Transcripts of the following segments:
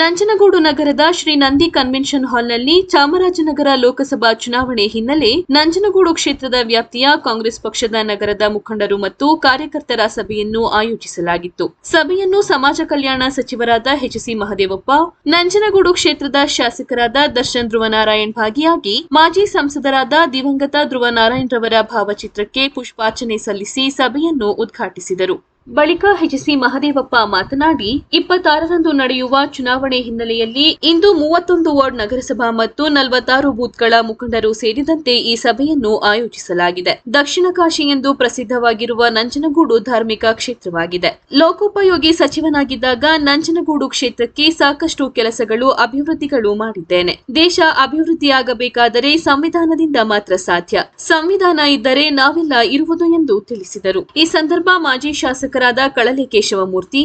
ನಂಜನಗೂಡು ನಗರದ ಶ್ರೀ ನಂದಿ ಕನ್ವೆನ್ಷನ್ ಹಾಲ್ನಲ್ಲಿ ಚಾಮರಾಜನಗರ ಲೋಕಸಭಾ ಚುನಾವಣೆ ಹಿನ್ನೆಲೆ ನಂಜನಗೂಡು ಕ್ಷೇತ್ರದ ವ್ಯಾಪ್ತಿಯ ಕಾಂಗ್ರೆಸ್ ಪಕ್ಷದ ನಗರದ ಮುಖಂಡರು ಮತ್ತು ಕಾರ್ಯಕರ್ತರ ಸಭೆಯನ್ನು ಆಯೋಜಿಸಲಾಗಿತ್ತು. ಸಭೆಯನ್ನು ಸಮಾಜ ಕಲ್ಯಾಣ ಸಚಿವರಾದ ಎಚ್ಸಿ ಮಹದೇವಪ್ಪ, ನಂಜನಗೂಡು ಕ್ಷೇತ್ರದ ಶಾಸಕರಾದ ದರ್ಶನ್ ಧ್ರುವನಾರಾಯಣ್ ಭಾಗಿಯಾಗಿ ಮಾಜಿ ಸಂಸದರಾದ ದಿವಂಗತ ಧ್ರುವನಾರಾಯಣ್ ರವರ ಭಾವಚಿತ್ರಕ್ಕೆ ಪುಷ್ಪಾರ್ಚನೆ ಸಲ್ಲಿಸಿ ಸಭೆಯನ್ನು ಉದ್ಘಾಟಿಸಿದರು. ಬಳಿಕ ಎಚ್ಸಿ ಮಹದೇವಪ್ಪ ಮಾತನಾಡಿ, ಇಪ್ಪತ್ತಾರರಂದು ನಡೆಯುವ ಚುನಾವಣೆ ಹಿನ್ನೆಲೆಯಲ್ಲಿ ಇಂದು ಮೂವತ್ತೊಂದು ವಾರ್ಡ್ ನಗರಸಭಾ ಮತ್ತು ನಲವತ್ತಾರು ಬೂತ್ಗಳ ಮುಖಂಡರು ಸೇರಿದಂತೆ ಈ ಸಭೆಯನ್ನು ಆಯೋಜಿಸಲಾಗಿದೆ. ದಕ್ಷಿಣ ಕಾಶಿ ಎಂದು ಪ್ರಸಿದ್ಧವಾಗಿರುವ ನಂಜನಗೂಡು ಧಾರ್ಮಿಕ ಕ್ಷೇತ್ರವಾಗಿದೆ. ಲೋಕೋಪಯೋಗಿ ಸಚಿವನಾಗಿದ್ದಾಗ ನಂಜನಗೂಡು ಕ್ಷೇತ್ರಕ್ಕೆ ಸಾಕಷ್ಟು ಕೆಲಸಗಳು, ಅಭಿವೃದ್ಧಿಗಳು ಮಾಡಿದ್ದೇನೆ. ದೇಶ ಅಭಿವೃದ್ಧಿಯಾಗಬೇಕಾದರೆ ಸಂವಿಧಾನದಿಂದ ಮಾತ್ರ ಸಾಧ್ಯ. ಸಂವಿಧಾನ ಇದ್ದರೆ ನಾವೆಲ್ಲ ಇರುವುದು ಎಂದು ತಿಳಿಸಿದರು. ಈ ಸಂದರ್ಭ ಮಾಜಿ ಶಾಸಕರಾದ ಕಳಲಿ ಕೇಶವಮೂರ್ತಿ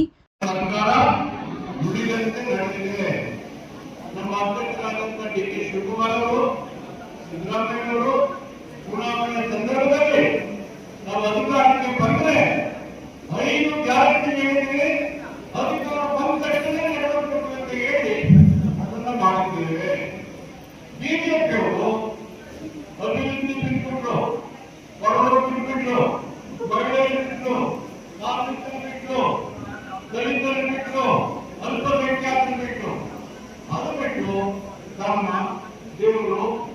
ನಮ್ಮ Edo, Dhamma, Devalo,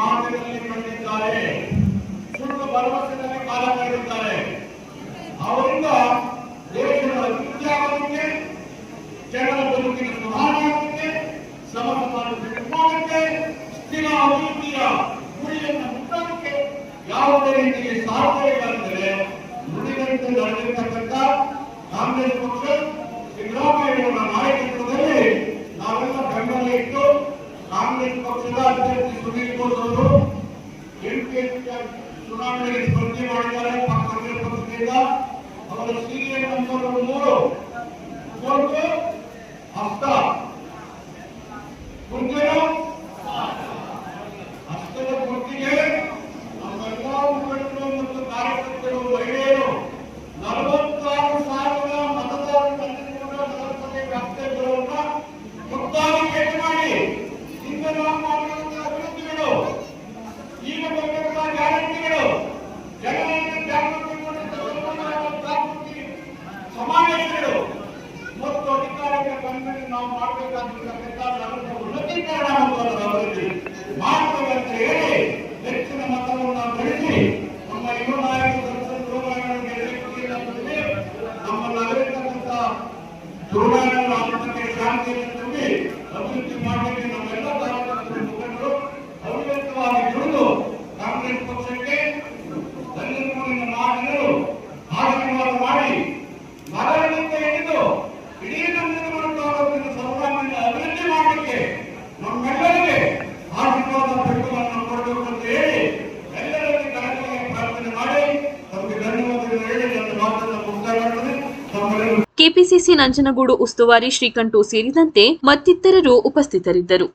ಮಾತಿನಲ್ಲಿ ಕಂಡಿದ್ದಾರೆ ಸುಳ್ಳು ಭರವಸೆಯಲ್ಲಿ ಕಾಲ ಕಳೆದಿದ್ದಾರೆ ಅವರಿಂದ ದೇಶದ ಅಭಿವೃದ್ಧಿ ಆಗೋದಕ್ಕೆ ಜನರ ಬದುಕಿನ ಸುಧಾರಣೆ ಆಗೋದಕ್ಕೆ ಸಮ ಸಮಾನ ನಿರ್ಮಾಣಕ್ಕೆ ಸ್ಥಿರ ಅಭಿವೃದ್ಧಿಯ ಗುರಿಯನ್ನು ಮುಟ್ಟೋದಕ್ಕೆ ಯಾವುದೇ ರೀತಿಯ ಸಾಧ್ಯ ಇಲ್ಲ ಅಂದರೆ ನುಡಿದಂತೆ ನಡೆದಿರ್ತಕ್ಕಂಥ ಕಾಂಗ್ರೆಸ್ ಪಕ್ಷ ಸಿದ್ದರಾಮಯ್ಯನವರ ನಾಯಕತ್ವದಲ್ಲಿ ನಾವೆಲ್ಲ ಬೆಂಬಲ ಇಟ್ಟು ಕಾಂಗ್ರೆಸ್ ಪಕ್ಷದ ಅಭ್ಯರ್ಥಿ ಸುನೀಲ್ ಬೋಸ್ ಅವರು ಎಂಟು ಚುನಾವಣೆಗೆ ಸ್ಪರ್ಧೆ ಮಾಡಿದ್ದಾರೆ ಕಾಂಗ್ರೆಸ್ ಪಕ್ಷದಿಂದ ಅವರ ಸೀರಿಯಲ್ ನಾವು ಮಾಡಬೇಕಾಗಿರ್ತಕ್ಕಂಥ ನಗರದ ಉನ್ನತೀಕರಣ ಅದರ ಅಭಿವೃದ್ಧಿ ಮಾಡ್ತೇವೆ ಅಂತ ಹೇಳಿ, ಹೆಚ್ಚಿನ ಮತವನ್ನು ಗಳಿಸಿ, ನಮ್ಮ ಯುವ ದುರ್ಗಾಯಣ ನಮ್ಮ ಧ್ರುವನಾರಾಯಣ ಆತ್ಮಕ್ಕೆ ಶಾಂತಿಯನ್ನು ತುಂಬಿ ಅಭಿವೃದ್ಧಿ ಮಾಡಲಿಕ್ಕೆ ಮಾಡಲಿಕ್ಕೆ ನಮ್ಮೆಲ್ಲರಿಗೆ ಆಶೀರ್ವಾದ ಬೆಂಬಲವನ್ನು ಕೊಡಬೇಕು ಅಂತ ಹೇಳಿ ಎಲ್ಲರಲ್ಲಿ ಕಾರ್ಯಕ್ರಮ ಪ್ರಾರ್ಥನೆ ಮಾಡಿ ತಮಗೆ ಧನ್ಯವಾದಗಳು ಹೇಳಿ ನನ್ನ ಮಾತನ್ನು ಮುಕ್ತಾಯ ಮಾಡ್ತದೆ ಕೆಪಿಸಿಸಿ ನಂಜನಗೂಡು ಉಸ್ತುವಾರಿ ಶ್ರೀಕಂಠು ಸೇರಿದಂತೆ ಮತ್ತಿತರರು ಉಪಸ್ಥಿತರಿದ್ದರು.